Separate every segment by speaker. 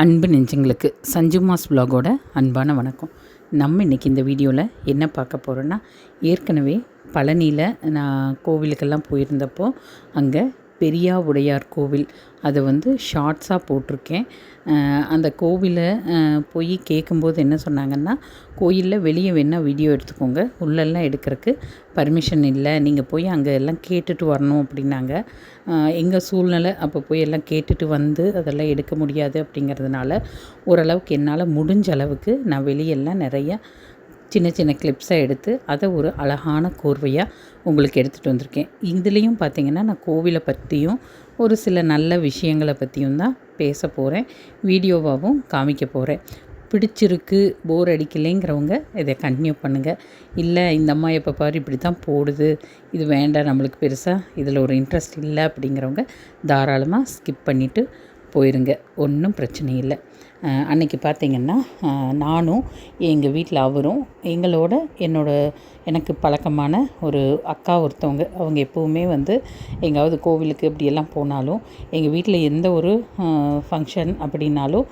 Speaker 1: அன்பு நெஞ்சங்களுக்கு சஞ்சு மாஸ் vlog-ஓட அன்பான வணக்கம். நம்ம இன்றைக்கி இந்த வீடியோவில் என்ன பார்க்க போகிறோன்னா ஏற்கனவே பழனியில் நான் கோவிலுக்கெல்லாம் போயிருந்தப்போ அங்கே பெரியா உடையார் கோவில். அதை வந்து ஷார்ட்ஸாக போட்டிருக்கேன். அந்த கோவிலை போய் கேட்கும்போது என்ன சொன்னாங்கன்னா கோயிலில் வெளியே வேணால் வீடியோ எடுத்துக்கோங்க. உள்ளெல்லாம் எடுக்கிறதுக்கு பர்மிஷன் இல்லை. நீங்கள் போய் அங்கே எல்லாம் கேட்டுட்டு வரணும் அப்படின்னாங்க. எங்கள் சூழ்நிலை அப்போ போய் எல்லாம் கேட்டுட்டு வந்து அதெல்லாம் எடுக்க முடியாது அப்படிங்கிறதுனால ஓரளவுக்கு என்னால் முடிஞ்ச அளவுக்கு நான் வெளியெல்லாம் நிறைய சின்ன சின்ன கிளிப்ஸாக எடுத்து அதை ஒரு அழகான கோர்வையாக உங்களுக்கு எடுத்துகிட்டு வந்திருக்கேன். இதுலேயும் பார்த்தீங்கன்னா நான் கோவிலை பற்றியும் ஒரு சில நல்ல விஷயங்களை பற்றியும் தான் பேச போகிறேன் வீடியோவாகவும் காமிக்க போகிறேன் பிடிச்சிருக்கு போர் அடிக்கலைங்கிறவங்க இதை கண்டினியூ பண்ணுங்கள் இல்லை இந்த அம்மா எப்போ பாரு இப்படி தான் போடுது. இது வேண்டாம் நம்மளுக்கு பெருசாக இதில் ஒரு இன்ட்ரெஸ்ட் இல்லை அப்படிங்கிறவங்க தாராளமாக ஸ்கிப் பண்ணிவிட்டு போயிருங்க. ஒன்றும் பிரச்சனை இல்லை. அன்னைக்கு பார்த்திங்கன்னா நானும் எங்கள் வீட்டில் அவரும் எங்களோட என்னோட எனக்கு பழக்கமான ஒரு அக்கா ஒருத்தவங்க அவங்க எப்போவுமே வந்து எங்காவது கோவிலுக்கு இப்படியெல்லாம் போனாலும் எங்கள் வீட்டில் எந்த ஒரு ஃபங்க்ஷன் அப்படின்னாலும்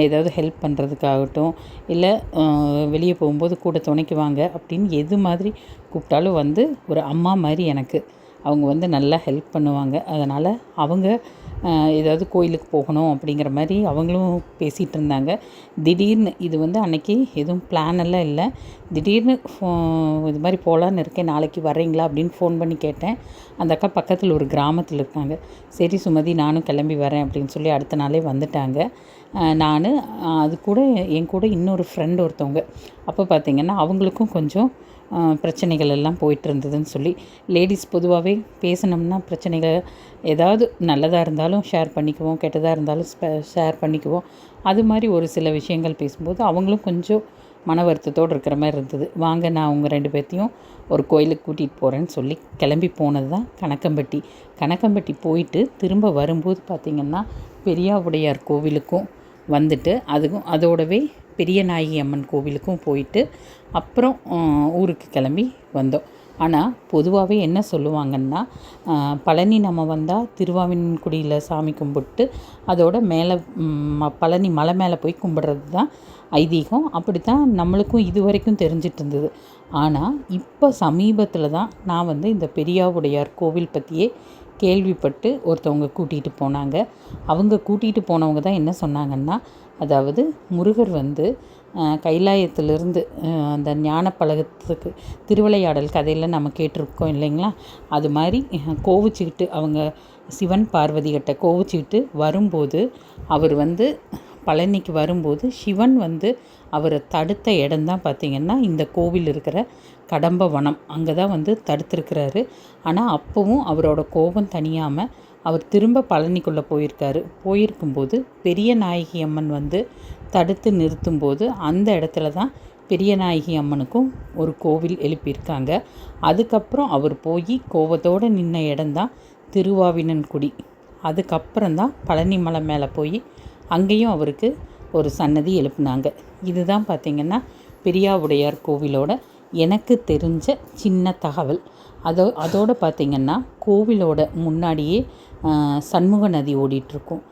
Speaker 1: ஏதாவது ஹெல்ப் பண்ணுறதுக்காகட்டும் இல்லை வெளியே போகும்போது கூட துணைக்கு வாங்க அப்படின்னு எது மாதிரி கூப்பிட்டாலும் வந்து ஒரு அம்மா மாதிரி எனக்கு. அவங்க வந்து நல்லா ஹெல்ப் பண்ணுவாங்க. அதனால் அவங்க ஏதாவது கோயிலுக்கு போகணும் அப்படிங்கிற மாதிரி அவங்களும் பேசிகிட்டு இருந்தாங்க. திடீர்னு இது வந்து அன்னைக்கு எதுவும் பிளான் எல்லாம் இல்லை. திடீர்னு ஃபோ- இது மாதிரி போகலான்னு இருக்கேன் நாளைக்கு வர்றீங்களா அப்படின்னு ஃபோன் பண்ணி கேட்டேன். அந்த அக்கா பக்கத்தில் ஒரு கிராமத்தில் இருக்காங்க. சரி சுமதி நானும் கிளம்பி வரேன் அப்படின்னு சொல்லி அடுத்த நாளே வந்துட்டாங்க. நான் அது கூட என் கூட இன்னொரு ஃப்ரெண்ட் ஒருத்தவங்க. அப்போ பார்த்திங்கன்னா அவங்களுக்கும் கொஞ்சம் பிரச்சனைகள் எல்லாம் போயிட்டு இருந்ததுன்னு சொல்லி லேடிஸ் பொதுவாகவே பேசினோம்னா பிரச்சனைகள் ஏதாவது நல்லதாக இருந்தாலும் ஷேர் பண்ணிக்குவோம் கெட்டதாக இருந்தாலும் ஷேர் பண்ணிக்குவோம். அது மாதிரி ஒரு சில விஷயங்கள் பேசும்போது அவங்களும் கொஞ்சம் மன வருத்தத்தோடு இருக்கிற மாதிரி இருந்தது. வாங்க நான் அவங்க ரெண்டு பேர்த்தையும் ஒரு கோயிலுக்கு கூட்டிகிட்டு போகிறேன்னு சொல்லி கிளம்பி போனது தான் கணக்கம்பட்டி. கணக்கம்பட்டி போயிட்டு திரும்ப வரும்போது பார்த்திங்கன்னா பெரியாவுடையார் கோவிலுக்கும் வந்துட்டு அதுக்கும் அதோடவே பெரிய நாயகி அம்மன் கோவிலுக்கும் போயிட்டு அப்புறம் ஊருக்கு கிளம்பி வந்தோம். ஆனால் பொதுவாகவே என்ன சொல்லுவாங்கன்னா பழனி நம்ம வந்தால் திருவாவின்குடியில் சாமி கும்பிட்டு அதோட மேலே பழனி மலை மேலே போய் கும்பிட்றது தான் ஐதீகம். அப்படி தான் நம்மளுக்கும் இது வரைக்கும் தெரிஞ்சிட்டு இருந்தது. ஆனால் இப்போ சமீபத்தில் தான் நான் வந்து இந்த பெரியாவுடையார் கோவில் பற்றியே கேள்விப்பட்டு ஒருத்தவங்க கூட்டிகிட்டு போனாங்க. அவங்க கூட்டிகிட்டு போனவங்க தான் என்ன சொன்னாங்கன்னா அதாவது முருகர் வந்து கைலாயத்திலிருந்து அந்த ஞானப்பழகத்துக்கு திருவிளையாடல் கதையில் நம்ம கேட்டிருக்கோம் இல்லைங்களா? அது மாதிரி கோவிச்சுக்கிட்டு அவங்க சிவன் பார்வதிகிட்ட கோவிச்சுக்கிட்டு வரும்போது அவர் வந்து பழனிக்கு வரும்போது சிவன் வந்து அவரை தடுத்த இடம் தான் பார்த்திங்கன்னா இந்த கோவில் இருக்கிற கடம்ப வனம் அங்கே தான் வந்து தடுத்திருக்கிறாரு. ஆனால் அப்போவும் அவரோட கோபம் தனியாமல் அவர் திரும்ப பழனிக்குள்ளே போயிருக்காரு. போயிருக்கும்போது பெரிய நாயகி அம்மன் வந்து தடுத்து நிறுத்தும்போது அந்த இடத்துல தான் பெரிய நாயகி அம்மனுக்கும் ஒரு கோவில் எழுப்பியிருக்காங்க. அதுக்கப்புறம் அவர் போய் கோவத்தோடு நின்ன இடம்தான் திருவாவினன்குடி அதுக்கப்புறம் தான் பழனி மலை மேலே போய் அங்கேயும் அவருக்கு ஒரு சன்னதி எழுப்புனாங்க. இதுதான் பார்த்திங்கன்னா பெரியாவுடையார் கோவிலோட எனக்கு தெரிஞ்ச சின்ன தகவல். அதோ அதோடு பார்த்திங்கன்னா கோவிலோட முன்னாடியே சண்முக நதி ஓடிட்டுருக்கும்.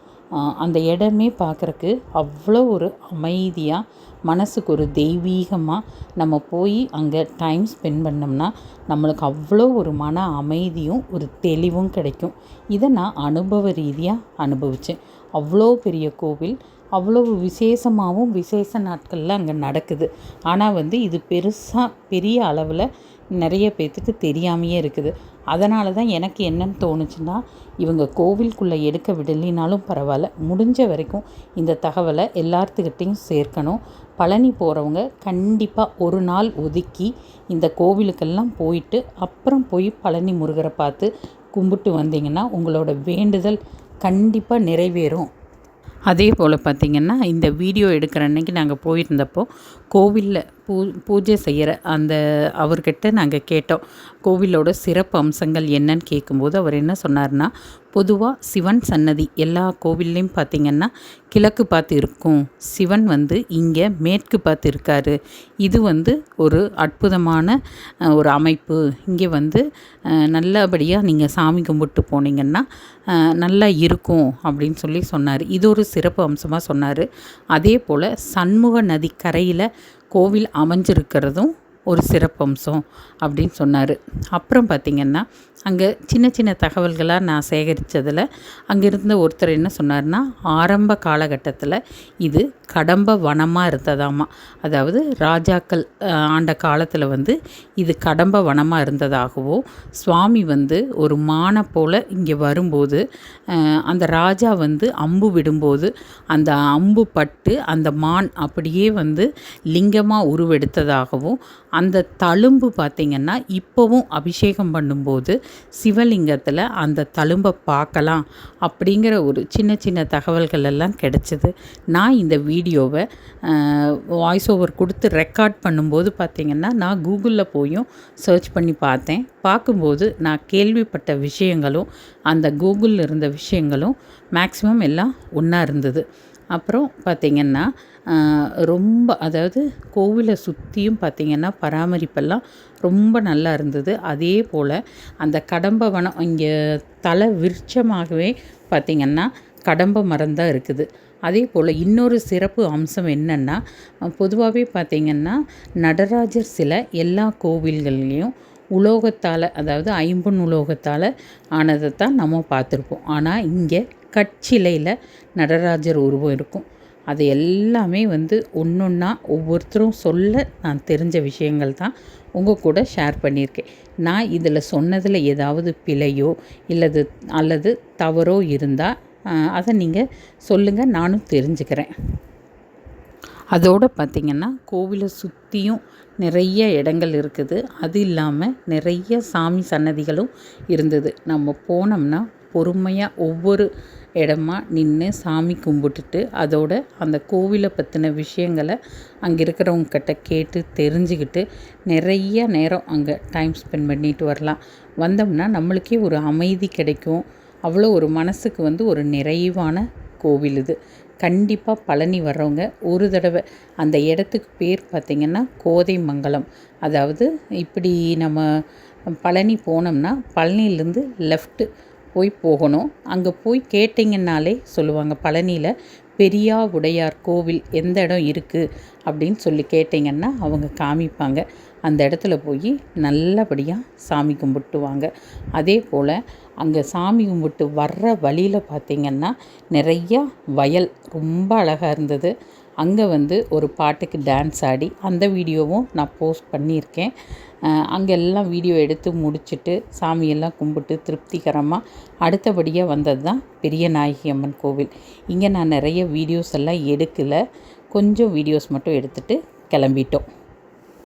Speaker 1: அந்த இடமே பார்க்குறக்கு அவ்வளோ ஒரு அமைதியாக மனசுக்கு ஒரு தெய்வீகமாக நம்ம போய் அங்கே டைம் ஸ்பெண்ட் பண்ணோம்னா நம்மளுக்கு அவ்வளோ ஒரு மன அமைதியும் ஒரு தெளிவும் கிடைக்கும். இதை நான் அனுபவ ரீதியாக அனுபவித்தேன் அவ்வளோ பெரிய கோவில் அவ்வளோ விசேஷமாகவும் விசேஷ நாட்களில் அங்கே நடக்குது. ஆனால் வந்து இது பெருசாக பெரிய அளவில் நிறைய பேர்த்துக்கு தெரியாமையே இருக்குது. அதனால தான் எனக்கு என்னன்னு தோணுச்சுன்னா இவங்க கோவிலுக்குள்ளே எடுக்க விடலினாலும் பரவாயில்ல. முடிஞ்ச வரைக்கும் இந்த தகவலை எல்லாத்துக்கிட்டேயும் சேர்க்கணும். பழனி போகிறவங்க கண்டிப்பாக ஒரு நாள் ஒதுக்கி இந்த கோவிலுக்கெல்லாம் போயிட்டு அப்புறம் போய் பழனி முருகரை பார்த்து கும்பிட்டு வந்தீங்கன்னா உங்களோட வேண்டுதல் கண்டிப்பாக நிறைவேறும். அதே போல் பார்த்திங்கன்னா இந்த வீடியோ எடுக்கிற அன்னைக்கு நாங்கள் போயிருந்தப்போ கோவிலில் பூ பூஜை செய்கிற அந்த அவர்கிட்ட நாங்கள் கேட்டோம். கோவிலோட சிறப்பு அம்சங்கள் என்னன்னு கேட்கும்போது அவர் என்ன சொன்னார்னா பொதுவாக சிவன் சன்னதி எல்லா கோவில்லையும் பார்த்திங்கன்னா கிழக்கு பார்த்து இருக்கும். சிவன் வந்து இங்கே மேற்கு பார்த்து இருக்கார். இது வந்து ஒரு அற்புதமான ஒரு அமைப்பு. இங்கே வந்து நல்லபடியாக நீங்கள் சாமி கும்பிட்டு போனீங்கன்னா நல்லா இருக்கும் அப்படின்னு சொல்லி சொன்னார். இது ஒரு சிறப்பு அம்சமாக சொன்னார். அதே போல் சண்முக நதி கரையில் கோவில் அமைஞ்சிருக்கிறதும் ஒரு சிறப்பம்சம் அப்படின்னு சொன்னார். அப்புறம் பார்த்திங்கன்னா அங்கே சின்ன சின்ன தகவல்களாக நான் சேகரித்ததில் அங்கே இருந்த ஒருத்தர் என்ன சொன்னார்னா ஆரம்ப காலகட்டத்தில் இது கடம்ப வனமாக இருந்ததாமா. அதாவது ராஜாக்கள் ஆண்ட காலத்தில் வந்து இது கடம்ப வனமாக இருந்ததாகவோ சுவாமி வந்து ஒரு மானை போல் இங்கே வரும்போது அந்த ராஜா வந்து அம்பு விடும்போது அந்த அம்பு பட்டு அந்த மான் அப்படியே வந்து லிங்கமாக உருவெடுத்ததாகவும் அந்த தழும்பு பார்த்திங்கன்னா இப்போவும் அபிஷேகம் பண்ணும்போது சிவலிங்கத்தில் அந்த தழும்பை பார்க்கலாம் அப்படிங்கிற ஒரு சின்ன சின்ன தகவல்கள் எல்லாம் கிடைச்சிது. நான் இந்த வீடியோவை வாய்ஸ் ஓவர் கொடுத்து ரெக்கார்ட் பண்ணும்போது பார்த்திங்கன்னா நான் கூகுளில் போயும் சர்ச் பண்ணி பார்த்தேன். பார்க்கும்போது நான் கேள்விப்பட்ட விஷயங்களும் அந்த கூகுளில் இருந்த விஷயங்களும் மேக்ஸிமம் எல்லாம் ஒன்றா இருந்தது. அப்புறம் பார்த்திங்கன்னா ரொம்ப அதாவது கோவிலை சுற்றியும் பார்த்திங்கன்னா பராமரிப்பெல்லாம் ரொம்ப நல்லா இருந்தது. அதே போல் அந்த கடம்ப வனம் இங்கே தலை விருட்சமாகவே பார்த்திங்கன்னா கடம்ப மரம் தான் இருக்குது. அதே போல் இன்னொரு சிறப்பு அம்சம் என்னென்னா பொதுவாகவே பார்த்திங்கன்னா நடராஜர் சிலை எல்லா கோவில்கள்லேயும் உலோகத்தால் அதாவது ஐம்பொன் உலோகத்தால் ஆனதை தான் நம்ம பார்த்துருப்போம். ஆனால் இங்கே கற்சிலையில் நடராஜர் உருவம் இருக்கும். அது எல்லாமே வந்து ஒன்றா ஒவ்வொருத்தரும் சொல்ல நான் தெரிஞ்ச விஷயங்கள் தான் உங்கள் கூட ஷேர் பண்ணியிருக்கேன். நான் இதில் சொன்னதில் ஏதாவது பிழையோ இல்லது அல்லது தவறோ இருந்தால் அதை நீங்கள் சொல்லுங்கள் நானும் தெரிஞ்சுக்கிறேன். அதோடு பார்த்திங்கன்னா கோவிலை சுற்றியும் நிறைய இடங்கள் இருக்குது. அது இல்லாமல் நிறைய சாமி சன்னதிகளும் இருந்தது. நம்ம போனோம்னா பொறுமையாக ஒவ்வொரு இடமா நின்று சாமி கும்பிட்டுட்டு அதோட அந்த கோவிலை பற்றின விஷயங்களை அங்கே இருக்கிறவங்கக்கிட்ட கேட்டு தெரிஞ்சுக்கிட்டு நிறைய நேரம் அங்கே டைம் ஸ்பெண்ட் பண்ணிட்டு வரலாம். வந்தோம்னா நம்மளுக்கே ஒரு அமைதி கிடைக்கும். அவ்வளோ ஒரு மனசுக்கு வந்து ஒரு நிறைவான கோவில் இது. கண்டிப்பாக பழனி வர்றவங்க ஒரு தடவை அந்த இடத்துக்கு பேர் பார்த்திங்கன்னா கோதை மங்கலம் அதாவது இப்படி நம்ம பழனி போனோம்னா பழனியிலேருந்து லெஃப்ட்டு போய் போகணும். அங்கே போய் கேட்டிங்கன்னாலே சொல்லுவாங்க பழனியில் பெரியா உடையார் கோவில் எந்த இடம் இருக்குது அப்படின்னு சொல்லி கேட்டிங்கன்னா அவங்க காமிப்பாங்க. அந்த இடத்துல போய் நல்லபடியாக சாமி கும்பிட்டுவாங்க. அதே போல் அங்கே சாமி கும்பிட்டு வர்ற வழியில் பார்த்திங்கன்னா நிறையா வயல் ரொம்ப அழகாக இருந்தது. அங்கே வந்து ஒரு பாட்டுக்கு டான்ஸ் ஆடி அந்த வீடியோவும் நான் போஸ்ட் பண்ணியிருக்கேன். அங்கே எல்லாம் வீடியோ எடுத்து முடிச்சுட்டு சாமியெல்லாம் கும்பிட்டு திருப்திகரமாக அடுத்தபடியாக வந்தது தான் பெரிய நாயகி அம்மன் கோவில். இங்கே நான் நிறைய வீடியோஸ் எல்லாம் எடுக்கலை. கொஞ்சம் வீடியோஸ் மட்டும் எடுத்துகிட்டு கிளம்பிட்டோம்.